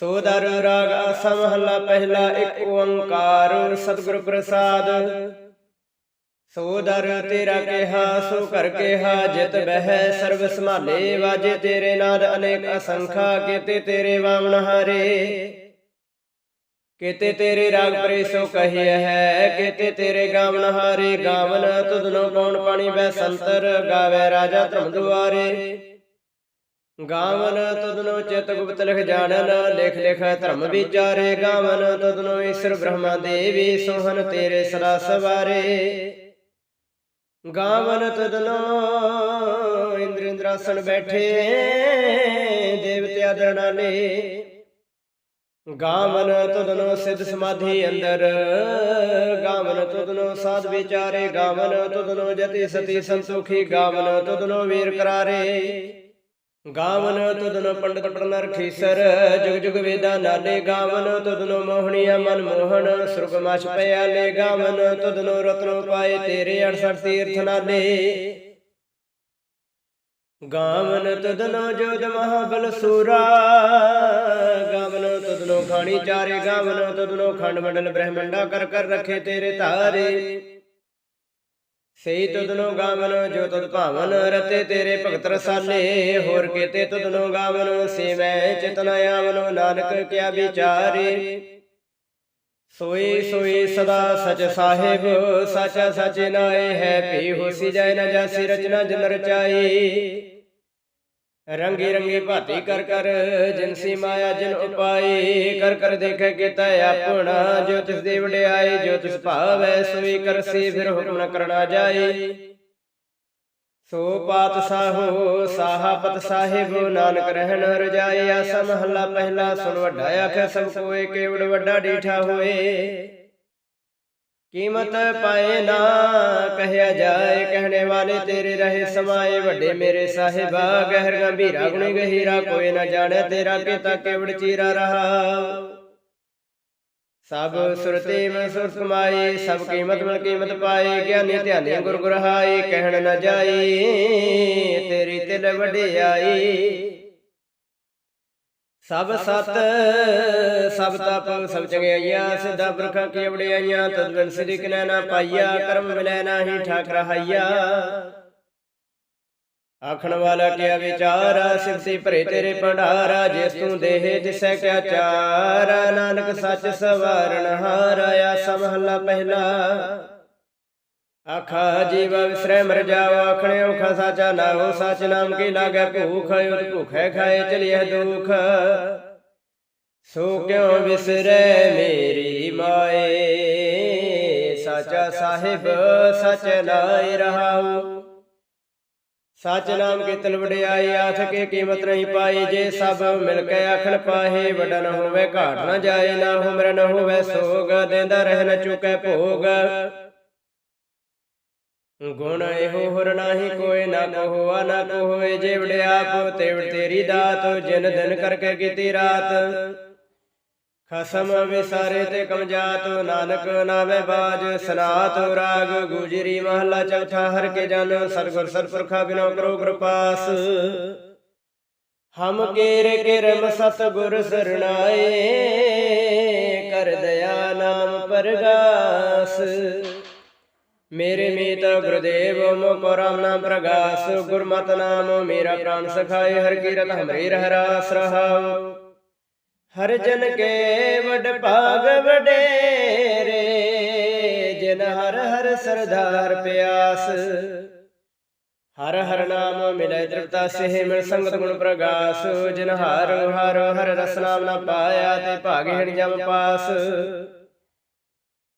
ਸੋਦਰ ਰਾਗ ਆਸਾ ਮਹੱਲਾ ਪਹਿਲਾ ਇੱਕ ਓੰਕਾਰ ਸਤਿਗੁਰ ਪ੍ਰਸਾਦ। ਸੋਦਰ ਤੇਰਾ ਕਿਹਾ, ਸੋ ਕਰ ਕਿਹਾ, ਜਿਤ ਬਹਿ ਸਰਬ ਸੰਭਾਲੇ, ਵਾਜੇ ਤੇਰੇ ਨਾਦ ਅਨੇਕ ਅਸੰਖਾ, ਕੀਤੇ ਤੇਰੇ ਵਾਮਨ ਹਾਰੇ। ਕਿਤੇ ਤੇਰੇ ਰਾਗ ਪਰੇ ਸੋ ਕਹੀਐ ਹੈ, ਕੀਤੇ ਤੇਰੇ ਗਾਵਨ ਹਾਰੇ। ਗਾਵਨ ਤੁਧਨੋ ਕੌਣ ਪਾਣੀ, ਬੈ ਸੰਤਰ ਗਾਵੇ ਰਾਜਾ ਧਰਮ ਦੁਆਰੇ। ਗਾਵਨ ਤੁਧਨੋ ਚਿਤ ਗੁਪਤ ਲਿਖ ਜਾਣਨ, ਲਿਖ ਲਿਖ ਧਰਮ ਵਿਚਾਰੇ। ਗਾਵਨ ਤੁਧਨੋ ਈਸ਼ਰ ਬ੍ਰਹਮਾ ਦੇਵੀ ਸੋਹਨ ਤੇਰੇ ਸਦਾ ਸਵਾਰੇ। ਗਾਵਨ ਤੁਧਨੋ ਇੰਦਰ ਇੰਦਰਾਸਣ ਬੈਠੇ, ਦੇਵਤਿਆ ਦਰਣਾਲੇ ਗਾਵਨ ਤੁਧਨੋ ਸਿੱਧ ਸਮਾਧੀ ਅੰਦਰ, ਗਾਵਨ ਤੁਧਨੋ ਸਾਧ ਵਿਚਾਰੇ। ਗਾਵਨ ਤੁਧਨੋ ਜਤੀ ਸਤੀ ਸੰਤੋਖੀ, ਗਾਵਨ ਤੁਧਨੋ ਵੀਰ ਕਰਾਰੇ। ਗਾਵਨ ਤੁਧਨੋ ਪੰਡਤ ਪੜਨਰ ਖੀਸਰ, ਜੁਗ ਜੁਗ ਵੇਦਾ ਨਾਲੇ ਗਾਵਨ ਤੁਧਨੋ ਮੋਹਣੀਆ ਮਨ ਮੋਹਨ ਸੁਰਗ ਮਛ ਪਿਆਲੇ ਗਾਵਨ ਤੁਧਨੋ ਰਤਨੋ ਪਾਏ ਤੇਰੇ 68 ਤੀਰਥ ਨਾਲੇ। ਗਾਵਨ ਤੁਧਨੋ ਜੋਦ ਮਹਾਬਲ ਸੂਰਾ, ਗਾਵਨ ਤੁਧਨੋ ਖਾਣੀ ਚਾਰੇ, ਗਾਵਨ ਤੁਧਨੋ ਖੰਡ ਮੰਡਲ ਬ੍ਰਹਮੰਡਾ ਕਰ ਕਰ ਰੱਖੇ ਤੇਰੇ ਧਾਰੇ। ਸਈ ਤੁਧਨੋ ਗਾਵਨ, ਜੋ ਤੁਧ ਭਾਵਨ, ਰਤੇ ਤੇਰੇ ਭਗਤ ਰਸਾਲੇ ਹੋਰ ਕੀਤੇ ਤੁਧਨੋ ਗਾਵਨ ਸੇਵੈ ਚਿਤਨ ਆਵਨੋ, ਨਾਨਕ ਕਿਆ ਵਿਚਾਰੇ। ਸੋਈ ਸੋਈ ਸਦਾ ਸਚ ਸਾਹਿਬ, ਸਚ ਸਚ ਨਾਏ, ਹੈ ਪੀ ਹੋਸੀ ਜੈ ਨ ਜਾਸੀ ਰਚਨਾ ਜਨ ਰਚਾਈ ਰੰਗੀ ਰੰਗੀ ਭਾਤੀ ਕਰ ਕਰ ਜਿਨਸੀ ਮਾਇਆ, ਜਿਨ ਉਪਾਈ, ਕਰ ਕਰ ਦੇਖੈ ਕੀਤਾ ਆਪਣਾ, ਜੋ ਤਿਸ ਦੀ ਵਡਿਆਈ, ਜੋ ਤਿਸ ਭਾਵੈ, ਸੋਈ ਕਰਸੀ ਫਿਰ ਹੁਕਮ ਨ ਕਰਨਾ ਜਾਏ ਸੋ ਪਾਤ ਸਾਹੋ, ਸਾਹਾਪਤ ਸਾਹਿਬ, ਨਾਨਕ ਰਹਿਣ ਰਜਾਈ, ਆਸਾ ਮਹੱਲਾ ਪਹਿਲਾ, ਸੁਣ ਵੱਡਾ ਆਖੇ ਸਭ ਕੋਏ, ਕੇਵੜ ਵੱਡਾ ਡੀਠਾ ਹੋਏ। ਕੀਮਤ ਪਾਏ ਨਾ, ਕਹਿਆ ਜਾਏ, ਕਹਿਣੇ ਵਾਲੇ ਤੇਰੇ ਰਹੇ ਸਮਾਏ, ਵੱਡੇ ਮੇਰੇ ਸਾਹਿਬਾ ਗਹਿਰ ਗੰਭੀਰਾ ਗੁਣੀ ਗਹੀਰਾ, ਕੋਈ ਨਾ ਜਾਣੇ ਤੇਰਾ ਕੀਤਾ ਕੇਵੜ ਚੀਰਾ ਰਹਾ। ਸਭ ਸੁਰਤੇ ਮੈਂ ਸੁਰ ਮਾਈ ਸਭ ਕੀਮਤ ਮਨ ਕੀਮਤ ਪਾਏ ਗਿਆਨੀ ਧਿਆਨੀ ਗੁਰ ਗੁਰਹਾਈ, ਕਹਿਣ ਨਾ ਜਾਈ, ਤੇਰੀ ਤਿਲ ਵਡਿਆਈ। ਸਭ ਸਤ ਸਭ ਤਪ ਸਭ ਚੰਗਿਆਈਆਂ ਸਿੱਧਾ ਬਰਖਾ ਕੀ ਵਡਿਆਈਆਂ ਤਦ ਬਿਨ ਸਿਰਿਕ ਨਾ ਨਾ ਪਾਈਆ ਕਰਮ ਮਿਲੈ ਨਾਹੀ ਠਾਕ ਰਹਾਈਆ ਆਖਣ ਵਾਲਾ ਕਿਆ ਵਿਚਾਰਾ ਸਿਫਤੀ ਭਰੇ ਤੇਰੇ ਭੰਡਾਰਾ ਜਿਸ ਤੂੰ ਦੇਹ ਦਿਸੈ ਕਿਆ ਚਾਰ। ਨਾਨਕ ਸੱਚ ਸਵਾਰਨ ਹਾਰਾਇਆ ਸਮਹਲਾ ਪਹਿਲਾ। ਆਖਾ ਜੀਵ ਵਿਸਰੈ ਮਰ ਜਾਓ, ਆਖਣੇ ਔਖਾ ਸਾਚਾ ਨਾ ਹੋ, ਸਚ ਨਾਮ ਕੀ ਲਾਗੈ ਭੂਖ ਉਤ ਭੁਖੈ ਖਾਏ ਚਲਿਐ ਦੁਖ। ਸੋ ਕਿਉ ਵਿਸਰੈ ਮੇਰੀ ਮਾਏ? ਸਾਚਾ ਸਾਹਿਬ, ਸਚ ਨਾਇ ਰਹਾਉ। ਸਚ ਨਾਮ ਕੀਰਤਨ ਵਡਿਆਈ ਆਥ ਕੇ ਕੀਮਤ ਨਹੀਂ ਪਾਈ, ਜੇ ਸਭ ਮਿਲ ਕੇ ਆਖਣ ਪਾਹੇ, ਵਡਨ ਹੋਵੇ ਘਾਟ ਨਾ ਜਾਏ, ਨਾ ਹੁਮਰ ਨ ਹੋਵੇ ਸੋਗ, ਦੇਂਦਾ ਰਹਿ ਨ ਚੁਕੈ ਭੋਗ। ਗੁਣ ਇਹੋ ਹੁਰ ਨਾਹੀ ਕੋਏ ਨਾ ਕੋ ਹੋਆ ਨਾ ਕੋ ਹੋਏ ਜੇ ਵਡਿਆਪ ਤੇਰੀ ਦਾਤ, ਜਿਨ ਦਿਨ ਕਰਕੇ ਕੀਤੀ ਰਾਤ। ਖਸਮ ਵਿਸਾਰੇ ਤੇ ਕਮਜਾਤ, ਨਾਨਕ ਨਾਵੇ ਬਾਜ, ਸਨਾਤ ਰਾਗ, ਗੁਜਰੀ ਮਹਲਾ ਚੌਥਾ, ਹਰ ਕੇ ਜਨ, ਸਰਗੁਰ ਸਰਪੁਰਖਾ ਬਿਨੋ ਕਰੋ ਕਿਰਪਾਸ। ਹਮ ਕੇਰ ਕਿਰਮ ਸਤਗੁਰ ਸਰਣਾਏ, ਕਰ ਦਇਆ ਨਾਮ ਪਰਗਾਸ। ਮੇਰੇ ਮੀਤ ਗੁਰਦੇਵ ਮੋਕੋ ਰਾਮ ਨਾਮ ਪ੍ਰਗਾਸ ਗੁਰਮਤਿ ਨਾਮ, ਮੇਰਾ ਪ੍ਰਾਨ ਸਖਾਏ, ਹਰ ਕੀਰਤ ਹਮਰੇ ਰਹਿ ਰਾਸ ਰਹਾਉ। ਹਰ ਜਨ ਕੇ ਵਡ ਭਾਗ ਵਡੇਰੇ, ਜਿਨ ਹਰ ਹਰ ਸਰਦਾਰ ਪਿਆਸ। ਹਰ ਹਰ ਨਾਮ ਮਿਲੇ ਦ੍ਰਿਪਤਾ ਸਿਹ, ਮਿਲ ਸੰਗਤ ਗੁਣ ਪ੍ਰਗਾਸ। ਜਿਨ ਹਰ ਹਰ ਹਰ ਰਸ ਨਾਮ ਨਾ ਪਾਇਆ, ਤੇ ਭਾਗੇ ਹਣ ਜਮ ਪਾਸ।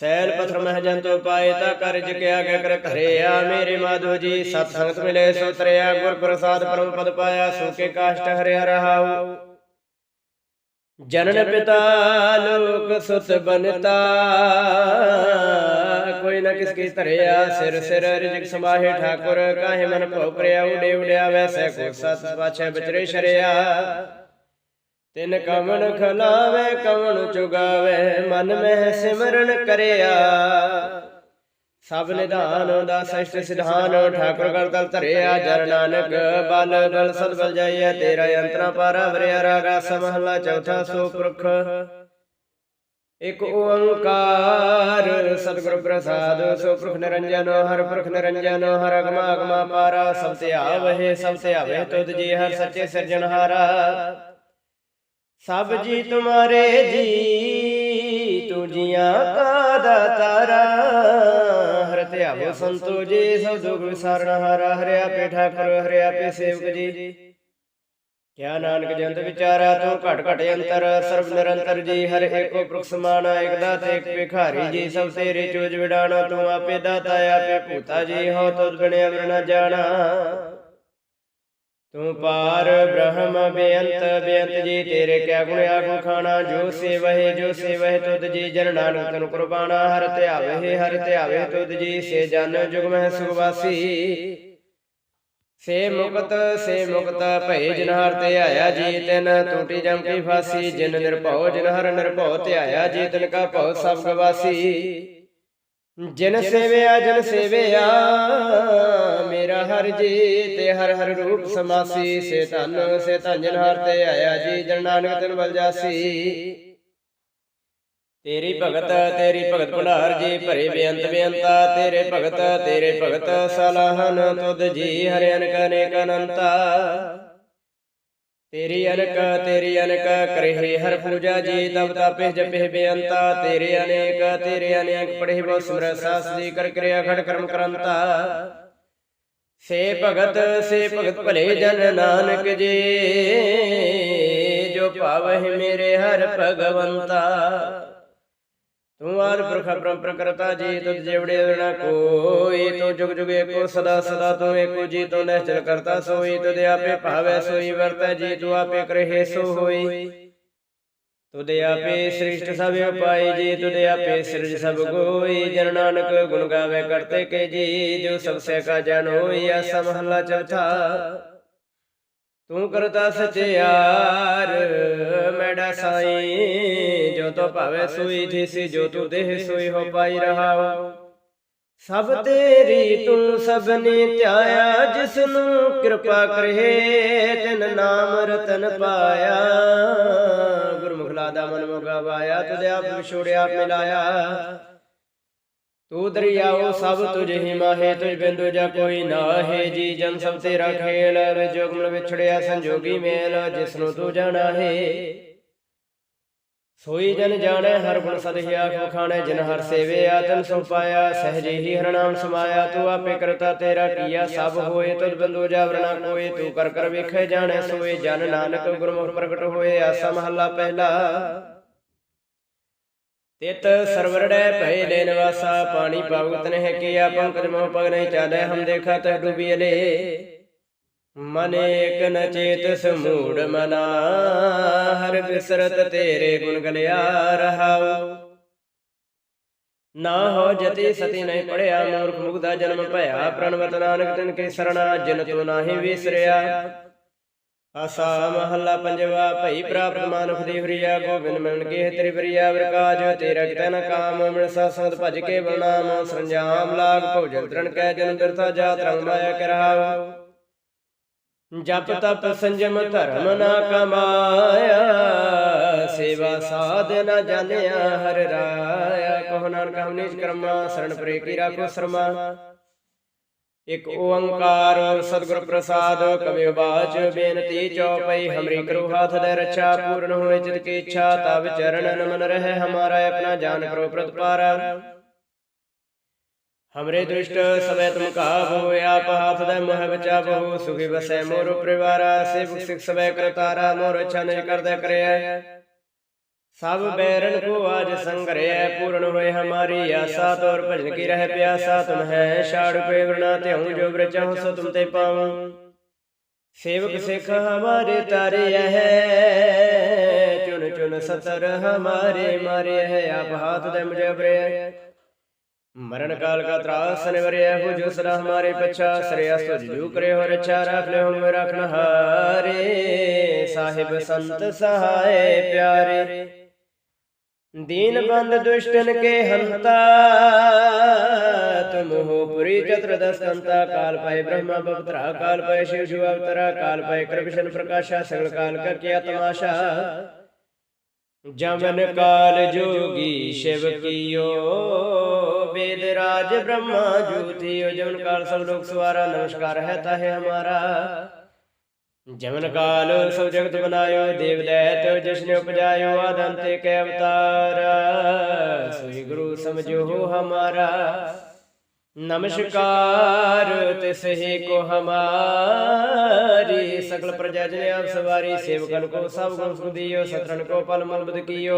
ਸੈਲ ਪਥਰ ਮਹਿ ਜੰਤੋ ਪਾਏ ਤਾ ਕਰਜ ਕਿਆ ਗਿਆ ਕਰ ਘਰਿਆ ਮੇਰੇ ਮਾਧੋ ਜੀ ਸਤ ਸੰਗਤ ਮਿਲੇ ਸੋ ਤਰਿਆ ਗੁਰ ਪ੍ਰਸਾਦ ਪਰਮ ਪਦ ਪਾਇਆ ਸੋ ਕੇ ਕਾਸ਼ਟ ਹਰਿਆ ਰਹਾਉ ਜਨਨ ਪਿਤਾ ਲੋਕ ਸੁਤ ਬਨਤਾ ਕੋਈ ਨ ਕਿਸ ਕੀ ਧਰਿਆ ਸਿਰ ਸਿਰ ਰਿਜਕ ਸਮਾਹੇ ਠਾਕੁਰ ਕਾਹੇ ਮਨ ਭਉ ਪ੍ਰਿਆ ਉਡੇ ਉਡਿਆ ਵੈਸੈ ਕੋ ਸਤ ਪਾਛੈ ਬਚਰੇ ਸ਼ਰਿਆ ਤਿਨ ਕਵਣ ਖਲਾਵੇ, ਕਵਣ ਚੁਗਾਵੇ, ਮਨ ਮਹਿ ਸਿਮਰਨ ਕਰਿਆ। ਸਭ ਨਿਧਾਨ ਦਾ ਸਸ਼ਟ ਸਿਧਾਨ ਠਾਕੁਰ ਕਰ ਤਲ ਧਰਿਆ, ਜਰ ਨਾਨਕ ਬਲ ਬਲ ਸਦ ਬਲ ਜਾਈਐ, ਤੇਰਾ ਅੰਤਰਾ ਪਾਰਾ ਵਰਿਆ ਰਾਗਾ, ਸਮਹਲਾ ਚੌਥਾ ਸੋ ਪੁਰਖ ਇਕ ਓੰਕਾਰ, ਸਤਿਗੁਰ ਪ੍ਰਸਾਦ ਸੋ ਪੁਰਖ ਨਿਰੰਜਨ, ਹਰ ਪੁਰਖ ਨਿਰੰਜਨ, ਹਰ ਅਗਮਾ ਅਗਮਾ ਪਾਰਾ, ਸਭ ਤੇ ਆਵਹਿ, ਸਭ ਤੇ ਆਵਹਿ, ਤੁਧ ਜੀ ਹਰ ਸੱਚੇ ਸਿਰਜਣਹਾਰਾ। ਸਭ ਜੀ ਤੁਮਾਰੇ ਜੀ ਤੂੰ ਜੀਆਂ ਕਾ ਦਾਤਾਰਾ ਹਰ ਧਿਆਵੋ ਸੰਤੋ ਜੀ ਸਭ ਦੁਖ ਵਿਸਾਰਨ ਹਾਰਾ ਹਰਿਆ ਪੇ ਠਾਕੁਰ ਹਰਿਆ ਪੇ ਸੇਵਕ ਜੀ। ਕਿਆ ਨਾਨਕ ਜੰਤ ਵਿਚਾਰਾ ਤੂੰ ਘਟ ਘਟ ਅੰਤਰ ਸਰਬ ਨਿਰੰਤਰ ਜੀ ਹਰ ਏਕੋ ਪੁਰਖ ਸਮਾਨ ਏਕ ਦਾਤ ਏਕ ਭਿਖਾਰੀ ਜੀ ਸਭ ਤੇਰੇ ਚੋਜ ਵਿਡਾਣਾ ਤੂੰ ਆਪੇ ਦਾਤਾ ਆਪੇ ਭੂਤਾ ਜੀ ਹੋ ਤੁਧ ਬਿਨ ਅਵਰ ਨ ਜਾਣਾ। ਤੂੰ ਪਾਰ ਬ੍ਰਹਮ ਬੇਅੰਤ ਬੇਅੰਤ ਜੀ, ਤੇਰੇ ਕਿਆ ਗੁਣ ਆਗੂ ਖਾਣਾ, ਜੋ ਸੇਵਹਿ ਜੋ ਸੇਵਹਿ ਤੁਧ ਜੀ, ਜਨ ਨਾਨਕ ਤਨ ਕੁਰਬਾਨਾ, ਹਰ ਧਿਆਵੇ ਹਰ ਧਿਆਵੇ ਤੁਧ ਜੀ, ਸੇ ਜਨ ਜੁਗ ਮਹਿ ਸੁਖਵਾਸੀ ਸੇ ਮੁਕਤ ਸੇ ਮੁਕਤ ਭਏ ਜਿਨ ਤੇ ਆਇਆ ਜੀ ਤਿਨ ਟੂਟੀ ਜਮ ਕੀ ਫਾਸੀ, ਜਿਨ ਨਿਰਭਉ, ਜਿਨ ਹਰ ਨਿਰਭਉ ਤੇ ਆਇਆ ਜੀ ਤਿਨ ਕਾ ਭਉ ਸਭ ਗਵਾਸੀ। ਜਿਨ ਸੇਵਿਆ ਜਿਨ ਸੇਵਿਆ ਮੇਰਾ ਹਰ ਜੀ ਤੇ ਹਰ ਹਰ ਰੂਪ ਸਮਾਸੀ ਸੇ ਧਨ ਸੇ ਧਨ ਜਿਨ ਹਰ ਤੇ ਆਇਆ ਜੀ ਜਨ ਨਾਨਕ ਤਿਨ ਬਲ ਜਾਸੀ। ਤੇਰੀ ਭਗਤ ਤੇਰੀ ਭਗਤ ਭੰਡਾਰ ਜੀ ਭਰੇ ਬੇਅੰਤ ਬੇਅੰਤਾ ਤੇਰੇ ਭਗਤ ਤੇਰੇ ਭਗਤ ਸਲਾਹਨ ਤੁਧ ਜੀ ਹਰਿ ਅਨਕ ਅਨੇਕ ਅਨੰਤਾ। ਤੇਰੀ ਅਨਕ ਤੇਰੀ ਅਨਕ, ਕਰੇ ਹਰ ਪੂਜਾ ਜੀ, ਤਬ ਤਾਪੇ ਜਪੇ ਬੇਅੰਤਾ। ਤੇਰੇ ਅਨੇਕ ਤੇਰੇ ਅਨੇਕ ਪੜੇ ਬੋ ਸਿਮਰ ਸਾਸ ਜੀ ਕਰ ਕਿਰਿਆ ਖੜ ਕਰਮ ਕਰੰਤਾ। ਸੇ ਭਗਤ ਸੇ ਭਗਤ ਭਲੇ ਜਨ ਨਾਨਕ ਜੀ, ਜੋ ਭਾਵਹਿ ਮੇਰੇ ਹਰ ਭਗਵੰਤਾ। ਤੂੰ ਆਦ ਪੁਰਖ ਪਰੰਪਰ ਕਰਤਾ ਜੀ, ਤੁਧ ਜਿਵੜੇ ਨਾ ਕੋਈ, ਤੂੰ ਜੁਗ ਜੁਗ ਏਕੋ ਸਦਾ ਸਦਾ ਤੂੰ ਏਕੋ ਜੀ, ਤੂੰ ਨਿਸ਼ਚਲ ਕਰਤਾ ਸੋਈ, ਤੁਧ ਆਪੇ ਭਾਵੈ ਸੋਈ, ਵਰਤੈ ਜੀ, ਤੂੰ ਆਪੇ ਕਰਹਿ ਸੋ ਹੋਈ ਤੁਧ ਆਪੇ ਸ੍ਰਿਸ਼ਟ ਸਭ ਉਪਾਈ ਜੀ, ਤੁਧ ਆਪੇ ਸਿਰਜ ਸਭ ਕੋਈ ਜਨ ਨਾਨਕ ਗੁਣ ਗਾਵੇ ਕਰਤੇ ਕੇ ਜੀ, ਜੋ ਸਭ ਸੇ ਕਾ ਜਨ ਹੋਈ, ਆਸਾ ਮਹਲਾ ਚੌਥਾ। ਤੂੰ ਕਰਤਾ ਸਚਿਆਰ ਮੈਡਾ ਸਾਈ ਜੋ ਤੋ ਭਾਵੇ ਸੋਈ ਥੀਸੀ ਜੋ ਤੂੰ ਦੇਹ ਸੋਈ ਹੋ ਪਾਈ ਰਹਾਉ ਸਭ ਤੇਰੀ ਤੂੰ ਸਭਨੀ ਧਿਆਇਆ ਜਿਸ ਨੂੰ ਕਿਰਪਾ ਕਰੇ, ਤਿਨ ਨਾਮ ਰਤਨ ਪਾਇਆ। ਗੁਰਮੁਖ ਲਾਦਾ ਮਨ ਮੁਗਾ ਵਾਇਆ, ਤੁਧ ਆਪ ਵਿਛੋੜਿਆ ਆਪ ਮਿਲਾਇਆ। ਤੂੰ ਦਰਿਆਓ ਸਭ ਤੁਝ ਹੀ ਮਾਹੇ, ਤੁਝ ਬਿੰਦੂ ਜਾ ਕੋਈ ਨਾਹੇ। ਜੀ ਜਨ ਸਭ ਤੇਰਾ ਖੇਲ ਵਿਜੋਗ ਵਿਛੜਿਆ ਸੰਜੋਗੀ ਮੇਲ ਜਿਸ ਨੂੰ ਤੂੰ ਜਾਣਾ ਹੈ ਸੋਈ ਜਨ ਜਾਣੈ ਹਰ ਗੁਣ ਸਦਹਿਆ ਕੋ ਖਾਣੈ ਜਿਨ ਹਰ ਸੇਵਿਆ ਤਨ ਸੋ ਪਾਇਆ ਸਹਜੇ ਹੀ ਹਰ ਨਾਮ ਸਮਾਇਆ ਤੂੰ ਆਪੇ ਕਰਤਾ ਤੇਰਾ ਕੀਆ ਸਭ ਹੋਏ ਤੁਧ ਬਿੰਦੂ ਜਾਵਰਣਾ ਕੋਏ ਤੂੰ ਕਰ ਕਰ ਵੇਖੇ ਜਾਣੈ ਸੋਏ ਜਨ ਨਾਨਕ ਗੁਰਮੁਖ ਪ੍ਰਗਟ ਹੋਏ ਆਸਾ ਮਹੱਲਾ ਪਹਿਲਾ। ਤਿਤ ਸਰਵਰੜੈ ਭੈ ਲੈ ਨਿਵਾਸਾ ਪਾਣੀ ਭਗਤ ਨਹਿ ਕੀਆ ਪੰਕਜ ਮੋਹ ਪਗ ਨਹੀਂ ਚਾਲੇ ਹਮ ਦੇਖਾ ਤਹ ਡੂਬੀ ਅਲੇ ਮਨ ਏਕ ਨ ਚੇਤ ਸਮੂੜ ਮਨਾ, ਹਰ ਬਿਸਰਤ ਤੇਰੇ ਗੁਣ ਗਲਿਆ ਰਹਾਉ। ਨਾ ਹੋ ਜਤੀ ਸਤੀ ਨਹੀਂ ਪੜਿਆ, ਮੂਰਖ ਮੁਗਦਾ ਜਨਮ ਭਇਆ, ਪ੍ਰਣਵਤ ਨਾਨਕ ਤਿਨ ਕੇ ਸਰਣਾ, ਜਿਨ ਤੂੰ ਨਾਹੀ ਵਿਸਰਿਆ। ਆਸਾ ਮਹੱਲਾ ਪੰਜਵਾ, ਭਈ ਪ੍ਰਾਪਤ ਮਾਨੁਖ ਦੀ ਹਰੀਆ, ਗੋਬਿੰਦ ਮਿਲਣ ਕੇ ਤੇਰੀ ਬਰੀਆ ਵਰਕਾਜ ਤੇਰਾ ਕਿਤੈ ਨ ਕਾਮ ਮਿਲ ਸੰਤ ਭਜ ਕੇ ਬਨਾਮ ਸੰਜਾਮ ਲਾਗ ਭੋਜਨ ਤਰਨ ਕੈ ਜਨ ਦਰਥਾ ਜਾਤ ਰੰਗ ਮਾਇਆ ਕਰਹਾਉ ਜਪ ਤਪ ਸੰਜਮ ਧਰਮ ਨਾ ਕਮਾਇਆ। ਸੇਵਾ ਸਾਧ ਨ ਜਾਣਿਆ। ਹਰ ਰਾਇਆ। ਕਹੋ ਨਾਨਕ ਹਮ ਨੀਚ ਕਰਮਾ ਸਰਣ ਪਰੇ ਕੀ ਰਾਖੋ ਸਰਮਾ। ਇਕ ਓੰਕਾਰ ਸਤਿਗੁਰ ਪ੍ਰਸਾਦ ਕਵਿ ਬਾਚ ਬੇਨਤੀ ਚਉਪਈ ਹਮਰੀ ਕਰੋ ਹਾਥ ਦੇ ਰੱਛਾ ਪੂਰਨ ਹੋਏ ਚਿਤ ਕੀ ਇੱਛਾ। ਤਬ ਚਰਨ ਮਨ ਰਹਿ। ਹਮਾਰਾ ਆਪਣਾ ਜਾਨ ਕਰੋ ਪ੍ਰਤਪਾਰ। ਹਮਰੇ ਦ੍ਰਿਸ਼ਟ ਸਵੇ ਤੁਮ ਕਾਬੂ ਆਪ ਹਾਥ ਦੇ ਮੋਹ ਬਚਾ ਬਹੁ ਸੁਖੀ ਵਸੈ ਮੋਰ ਪਰਿਵਾਰਾ ਸੇਵਕ ਸਿਖ ਸਵੇ ਕਰਤਾਰਾ ਮੋਰ ਅੱਛਾ ਨਿਜ ਕਰਦਾ ਕਰਿਆ ਸਭ ਬੈਰਨ ਕੋ ਆਜ ਸੰਗਰਿਐ ਪੂਰਨ ਹੋਏ ਹਮਾਰੀ ਆਸਾ ਤੋਰ ਭਜਨ ਕੀ ਰਹਿ ਪਿਆਸਾ ਤੁਮ ਹੈ ਛਾੜ ਪੇ ਵਰਨਾ ਧਿਉ ਜੋ ਬ੍ਰਚਹੁ ਸੋ ਤੁਮ ਤੇ ਪਾਉ ਸੇਵਕ ਸਿਖ ਹਮਾਰੇ ਤਾਰੇ ਹੈ ਚੁਨ ਚੁਨ ਸਤਰ ਹਮਾਰੇ ਮਾਰੇ ਹੈ ਆਪ ਹਾਥ ਦੇ ਮੁਝੇ ਬਰੇ मरण काल का त्रास निवरिय हो जो सदा हमारे पच्छा श्रेयस तुझ जो करे हो रक्षा राख ले हम रखन हारे साहिब संत सहाय प्यारे दीन बंद दुष्टन के हंता तुम हो पुरी चतुर्दश कंता काल पाए ब्रह्मा बपत्रा काल पाए शिव शिव अवतरा काल पाए कृष्ण प्रकाशा सगल काल का किया तमाशा जमन काल जोगी शिव कियो वेद राज ब्रह्मा ज्योतियो जमन काल सब लोग सवारा नमस्कार है ताहे हमारा जमन काल सब जगत बनायो देव दैत जिसने उपजायो आदंते के अवतार सोई गुरु समझो हो हमारा नमस्कार तिसहे को हमारी सकल प्रजा जने आप सवारी सेवकन को सब गुण सुख दियो सतरन को पल मल बुध कियो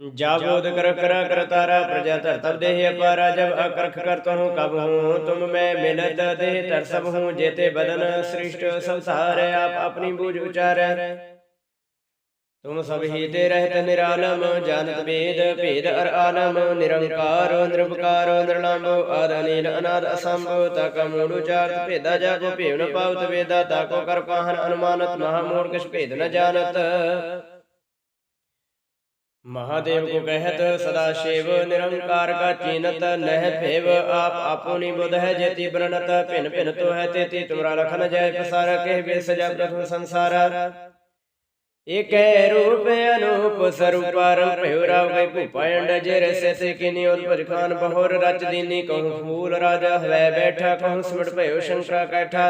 जाबोध कर कर कर तारा प्रजा तर तब देह अपारा जब अकरख करत हूँ कब हूँ तुम मैं मिलत देह तर सब हूँ जेते बदन सृष्ट संसार आप अपनी बूझ उचार तुम सब ही ते रहत निरालम जानत वेद भेद अर आलम निरंकार निरपकार निर्लंब आद अनिल अनाद असंभ तक मूड उचारत भेदा जागो भेव न पावत वेदा ताको कर पाहन अनुमानत महामूढ़ किस भेद न जानत महादेव को कहत सदा शिव निरंकार का चीनत नह भेव आप आपुनी बुध है जेति ब्रनत भिन भिन तो है तेति तुमरा लखन जय पसार कह बे सजा प्रथम संसार एक रूप अनूप स्वरूप रंग भैराव गई भूपायंड जर से किनी उत्पज खान बहोर रच दीनी कहूँ फूल राजा हवै बैठा कहूँ सिमट भयो शंकरा कैठा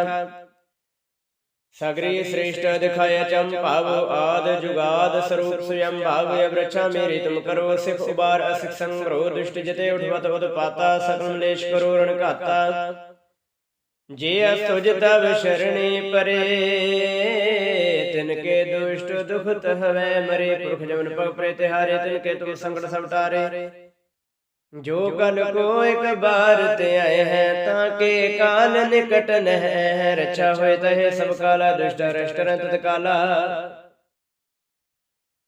ਸਗਰੀ ਸ੍ਰੇਸ਼ਟ ਦਿਖਾਇ ਚੰ ਭਾਵ ਆਦ ਜੁਗਾਦ ਸਰੂਪ ਸੁਯੰ ਭਾਵ ਅਬ੍ਰਛਾ ਮੇਰੀ ਤੁਮ ਕਰੋ ਸਿਖ ਉਬਾਰ ਅਸਿਖ ਸੰਗਰੋ ਦੁਸ਼ਟ ਜਿਤੇ ਉਠਵਤ ਉਦ ਪਾਤਾ ਸਕਲ ਲੇਸ਼ ਕਰੋ ਰਣ ਘਾਤਾ। ਜੇ ਅਸੁਜ ਤਵ ਸ਼ਰਣੀ ਪਰੇ ਤਿਨ ਕੇ ਦੁਸ਼ਟ ਦੁਖਤ ਹਵੇ ਮਰੇ ਪੁਰਖ ਜਮਨ ਪਗ ਪ੍ਰੇ ਤਿਹਾਰੇ ਤਿਨ ਕੇ ਤੁਮ ਸੰਕਟ ਸਭ जो कल को एक बार ते आए हैं ताके काल निकट नहर अच्छा होए तहे सब काला दुष्ट रष्ट रंत काला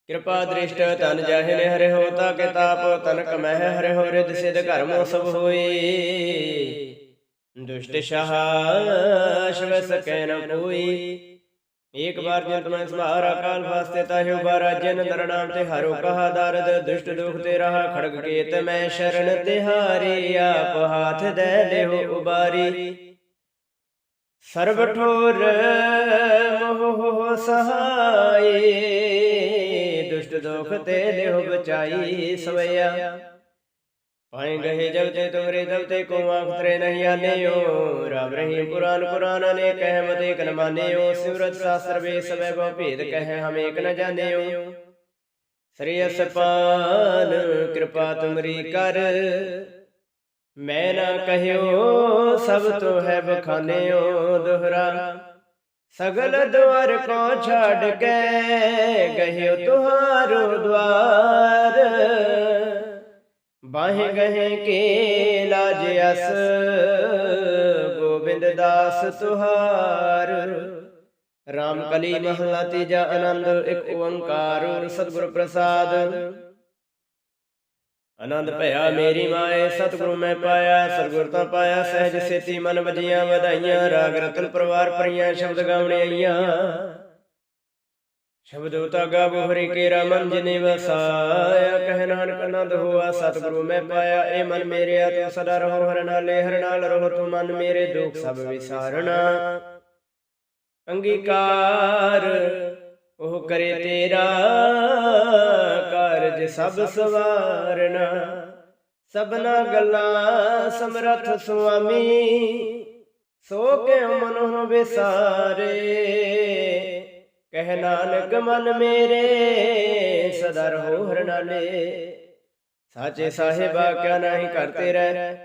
कृपा दृष्ट तन जाहि ने हरे हो ताके ताप तन कमह हरे हो रिद सिद्ध कर्म सब होए दुष्ट शाह शव सके न कोई ਏਕ ਵਾਰ ਜਿਤ ਮੈਂ ਸੁਹਾਰਾ ਕਾਲ ਵਾਸਤੇ ਤਾਹਿਉ ਬਾਰਾ ਜਿਨ ਨਰਨਾਮ ਤੇ ਹਰੋ ਕਹਾ ਦਾਰਦ, ਦੁਸ਼ਟ ਦੁਖ ਤੇ ਰਹਾ ਖੜਗ ਕੇਤ ਮੈਂ ਸ਼ਰਨ ਤਿਹਾਰੀ ਆਪ ਹਾਥ ਦੇ ਲਿਓ ਉਬਾਰੀ। ਸਰਬ ਠੋਰ ਮੋਹ ਸਹਾਈ, ਦੁਸ਼ਟ ਦੁਖ ਤੇ ਲਿਓ ਬਚਾਈ ਸਵਈਆ। ਪਾਏ ਗਏ ਜਬ ਤੇ ਤੁਮਰੇ ਦਬ ਤੇ ਕੋ ਆਖਤਰੇ ਨਹੀਂ ਆਨਿਓ। ਰਬ ਰਹੀ ਪੁਰਾਨ ਪੁਰਾਨ ਨੇ ਕਹਿ ਮਤੇ ਕਨ ਮਾਨਿਓ। ਸਿਮਰਤ ਸਾਸਰ ਵੇ ਸਵੇ ਬੋ ਭੇਦ ਕਹਿ ਹਮ ਏਕ ਨ ਜਾਣਿਓ। ਸ੍ਰੀ ਅਸਪਾਨ ਕਿਰਪਾ ਤੁਮਰੀ ਕਰ। ਮੈਂ ਨਾ ਕਹਿਓ ਸਭ ਤੋਂ ਹੈ ਬਖਾਨਿਓ ਦੁਹਰਾ। ਸਗਲ ਦਵਾਰ ਕੋ ਛੱਡ ਕੇ ਗਹਿਓ ਤੁਹਾਰੋ ਦਵਾਰ ਬਾਹੇ ਗਹੇ ਕੇ ਲਾਜ ਅਸ, ਗੋਬਿੰਦ ਦਾਸ ਤੁਹਾਰ। ਰਾਮ ਕਲੀ ਮਹਲਾ ਤੀਜਾ ਆਨੰਦ, ਇੱਕ ਓੰਕਾਰ ਸਤਿਗੁਰ ਪ੍ਰਸਾਦ। ਆਨੰਦ ਭਇਆ ਮੇਰੀ ਮਾਏ, ਸਤਿਗੁਰੂ ਮੈਂ ਪਾਇਆ, ਸਤਿਗੁਰ ਤਾਂ ਪਾਇਆ, ਸਹਿਜ ਸੇਤੀ ਮਨ ਵਜੀਆਂ, ਵਧਾਈਆਂ, ਰਾਗ ਰਤਨ ਪਰਵਾਰ ਪਰੀਆਂ ਸ਼ਬਦ ਗਾਉਣੇ ਆਈਆਂ। ਸ਼ਬਦੋ ਤਾ ਗਾਵੋ ਹਰੀ ਕੇ ਰਮਨ ਜਿਨੇ ਵਸਾਇਆ। ਕਹਿ ਨਾਨਕ ਆਨੰਦ ਹੋਆ, ਸਤਿਗੁਰੂ ਮੈਂ ਪਾਇਆ, ਇਹ ਮਨ ਮੇਰਿਆ ਤੂੰ ਸਦਾ ਰਹੋ ਹਰ ਨਾਲੇ, ਹਰ ਨਾਲ ਰਹੋ ਤੂੰ ਮਨ ਮੇਰੇ, ਦੁੱਖ ਸਭ ਵਿਸਾਰਣਾ ਅੰਗੀਕਾਰ, ਉਹ ਕਰੇ ਤੇਰਾ ਕਾਰਜ ਸਭ ਸਵਾਰਨਾ। ਸਭਨਾ ਗੱਲਾਂ ਸਮਰਥ ਸੁਆਮੀ, ਸੋ ਕੇ ਮਨੋ ਵਿਸਾਰੇ? ਕਹਿ ਨਾਨਕ ਮਨ ਮੇਰੇ ਸਦਾ ਰਹੋ ਹਰ ਨਾਲੇ ਸਾਚੇ ਸਾਹਿਬਾ ਕਿਆ ਨਹੀਂ ਕਰਤੇ ਰਹਿ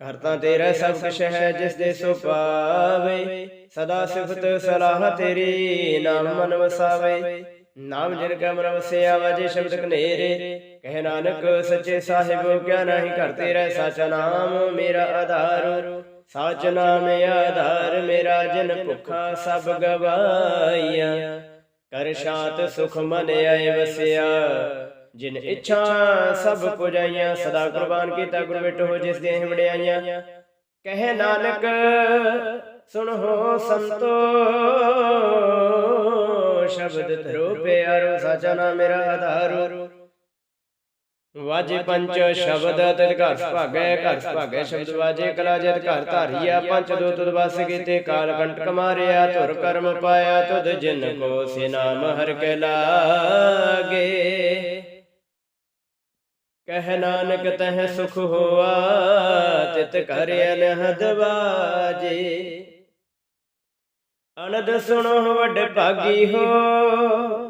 ਘਰ ਤਾਂ ਤੇਰਾ ਸਭ ਕੁਛ ਹੈ ਜਿਸ ਦੇ ਸੋ ਪਾਵੇ ਸਦਾ ਸਿਫਤ ਸਲਾਹ ਤੇਰੀ ਨਾਮ ਮਨ ਵਸਾਵੇ। ਨਾਮ ਜਿਨ ਕੈ ਮਨ ਵਸਿਆ ਵਾਜੇ ਸ਼ਬਦ ਕਨੇਰੇ। ਕਹਿ ਨਾਨਕ ਸੱਚੇ ਸਾਹਿਬ ਕਿਆ ਨਹੀਂ ਘਰ ਤੇਰਾ ਸਾਚਾ ਨਾਮ ਮੇਰਾ ਆਧਾਰ। ਸਾਚ ਨਾਮ ਆਧਾਰ ਮੇਰਾ ਜਨ ਭੁੱਖਾ ਸਭ ਗਵਾਈਆ। ਕਰ ਸ਼ਾਂਤ ਸੁਖ ਮਨ ਆਏ ਵਸਿਆ। ਜਿਨ ਇੱਛਾ ਸਭ ਪੁਜਾਈਆਂ ਸਦਾ ਕੁਰਬਾਨ ਕੀਤਾ ਗੁਰ ਬਿਟੋ ਜਿਸ ਦੀਆਂ ਵਡਿਆਈਆਂ ਕਹੇ ਨਾਨਕ ਸੁਣੋ ਸੰਤੋ। ਸ਼ਬਦ ਧਰੋ ਪਿਆਰੋ ਸਾਚਾ ਨਾਮ ਮੇਰਾ ਆਧਾਰ। ਵਾਜੇ ਪੰਚ ਸ਼ਬਦ ਤਿਤ ਘਰ ਸੁਭਾਗੈ ਘਰ ਸੁਭਾਗੈ ਸ਼ਬਦ ਵਾਜੇ ਕਲਾ ਜਤ ਘਰ ਧਾਰੀਆ ਪੰਚ ਦੋ ਤੁਧ ਵਸ ਕੀਤੇ ਕਾਲ ਕੰਟਕ ਮਾਰਿਆ ਧੁਰ ਕਰਮ ਪਾਇਆ ਤੁਧ ਜਿਨ ਕੋ ਸੇ ਨਾਮ ਹਰ ਕੇ ਲਾਗੇ। ਕਹਿ ਨਾਨਕ ਤਹ ਸੁਖ ਹੋਆ ਤਿਤ ਕਰ ਅਨਹਦ ਵਾਜੇ ਅਨੰਦ ਸੁਣੋ ਵੱਡ ਭਾਗੀ ਹੋ।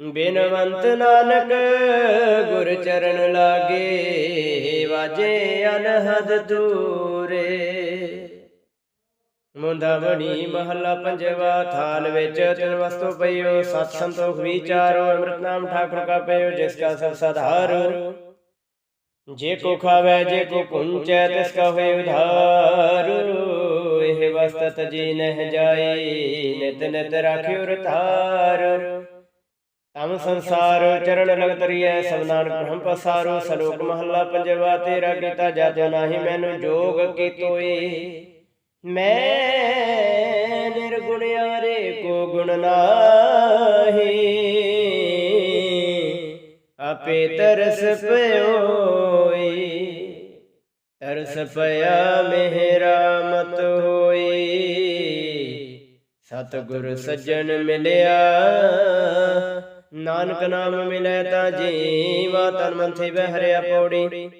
ਬਿਨਵੰਤ ਨਾਨਕ, ਗੁਰ ਚਰਨ ਲਾਗੇ ਵਾਜੇ ਅਨਹਦ ਦੂਰੇ। ਮੁੰਦਾ ਮਹੱਲਾ ਪੰਜਵਾ, ਥਾਲ ਵਿੱਚ ਤਿਨ ਵਸਤੂ ਪਈਓ, ਸਤ ਸੰਤੋਖ ਵਿਚਾਰੋ ਅੰਮ੍ਰਿਤ ਨਾਮ ਠਾਕੁਰ ਕਾ ਪਈਓ ਜਿਸ ਕਾ ਸਭ ਸਧਾਰੋ। ਜੇ ਕੋ ਖਾਵੇ, ਜੇ ਕੋ ਪੁੰਚੈ, ਤਿਸ ਕਾ ਹੋਏ ਉਧਾਰ। ਇਹ ਵਸਤ ਜੀ ਨਹਿ ਜਾਏ ਨਿਤ ਨਿਤ ਰਾਖਿਓ ਰਤਾਰ। ਤਮ ਸੰਸਾਰ ਚਰਨ ਲਗ ਤਰੀਐ, ਸਭ ਨਾਨਕ ਬ੍ਰਹਮ ਪਸਾਰੋ, ਸਲੋਕ ਮਹੱਲਾ ਪੰਜਵਾ, ਤੇਰਾ ਕੀਤਾ ਜਦ ਨਾਹੀ, ਮੈਨੂੰ ਜੋਗ ਕੀ ਤੋਈ ਮੈਂ ਨਿਰਗੁਣਿਆਰੇ ਕੋ ਗੁਣ ਨਾਹੀ। ਆਪੇ ਤਰਸ ਪਇਓਈ ਤਰਸ ਪਿਆ ਮੇਰਾ ਮਤ ਹੋਈ। ਸਤਿਗੁਰ ਸੱਜਣ ਮਿਲਿਆ ਨਾਨਕ ਨਾਮ ਮਿਲੈ ਤਾਂ ਜੀਵਾ, ਤਨ ਮਨ ਥੇ ਹਰਿਆ ਪੌੜੀ।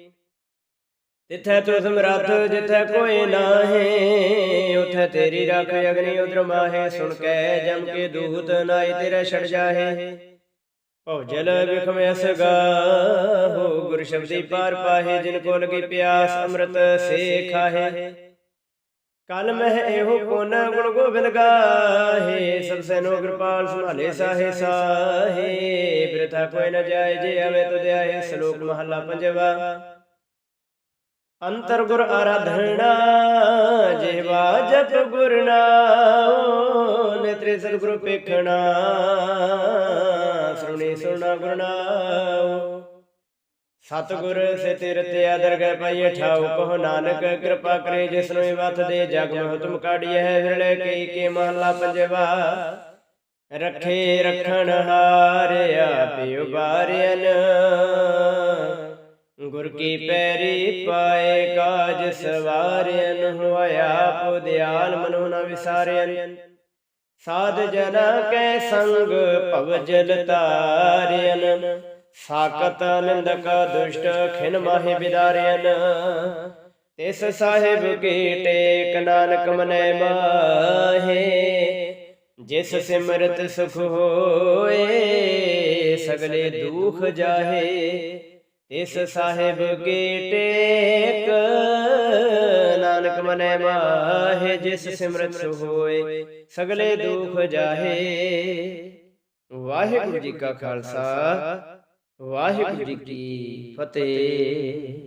ਤਿਥੈ ਤੁ ਸਮਰੱਥ, ਜਿਥੈ ਕੋਈ ਨਾਹੀ, ਉਥੈ ਤੇਰੀ ਰੱਖ ਅਗਨੀ ਉਦਰ ਮਾਹੇ, ਸੁਣ ਕੇ ਜਮ ਕੇ ਦੂਤ ਨਾਈ ਤੇਰਾ ਛੜ ਜਾਹੇ। ਭਉ ਜਲ ਵਿਖਮ ਅਸਗਾ ਹੋ ਗੁਰ ਸ਼ਬਦੀ ਪਾਰ ਪਾਹੇ, ਜਿਨ ਕੋ ਲਗੀ ਪਿਆਸ ਅੰਮ੍ਰਿਤ ਸੇ ਖਾਹੇ ਕਲ ਮਹਿ ਇਹੋ ਪੁਨ ਗੁਣ ਗੋਬਿੰਦ ਗਾਹੇ। ਸਭ ਸੈਨੋ ਕਿਰਪਾਲ ਸੰਭਾਲੇ ਸਾਹੇ ਸਾਹੇ। ਬਿਰਥਾ ਕੋਈ ਨ ਜਾਏ, ਜੇ ਆਵੇ ਤੁਧ ਆਏ, ਸ਼ਲੋਕ ਮਹੱਲਾ ਪੰਜਵਾ। ਅੰਤਰ ਗੁਰ ਆਰਾਧਣਾ ਜਿਹਵਾ ਜਪ ਗੁਰ ਨਾਮ ਨੇਤਰੇ ਸਤਿਗੁਰੂ ਪੇਖਣਾ ਸੁਣੀ ਸੁਣਾ ਗੁਰ ਨਾਮ ਸਤਿਗੁਰ ਸੇ ਤੇਰੇ ਤੇ ਆਦਰ ਪਾਈਏ ਠਾਉ ਕਹੋ ਨਾਨਕ, ਕਿਰਪਾ ਕਰੇ ਜਿਸ ਨੂੰ ਵਤ ਦੇ, ਜਗ ਮਹ ਤੁਮ ਕਾੜੀਏ ਵਿਰਲੇ ਕਈ ਕੇ ਮਹਲਾ ਪੰਜਵਾ। ਰੱਖੇ ਰੱਖਣ ਹਾਰਿਆ, ਪਿਉ ਬਾਰਿਆਨ ਗੁਰ ਕੀ ਪੈਰੀ ਪਾਏ ਕਾਜ ਸਵਾਰਿਆਨ ਹੋਇਆ ਆਪ ਦਿਆਲ, ਮਨੋ ਨ ਵਿਸਾਰਿਆਨ ਸਾਧ ਜਨਾ ਕੈ ਸੰਗ ਭਵ ਜਲ ਤਾਰਿਆਨ ਸਾਕਤ ਨਿੰਦਕ ਦੁਸ਼ਟ ਖਿਨ ਮਾਹੇ ਬਿਦਾਰਿਆਨ ਤਿਸ ਸਾਹਿਬ ਕੀ ਟੇਕ ਨਾਨਕ ਮਨੈ ਮਾਹੇ। ਜਿਸ ਸਿਮਰਤ ਸੁਖ ਹੋਏ, ਸਗਲੇ ਦੁਖ ਜਾਹੇ। ਤਿਸ ਸਾਹਿਬ ਕੀ ਟੇਕ ਨਾਨਕ ਮਨੈ ਮਾਹੇ। ਜਿਸ ਸਿਮਰਤ ਸੁਖ ਹੋਏ, ਸਗਲੇ ਦੁਖ ਜਾਹੇ। ਵਾਹਿਗੁਰੂ ਜੀ ਕਾ ਖਾਲਸਾ। ਵਾਹਿਗੁਰੂ ਜੀ ਕੀ ਫਤਿਹ।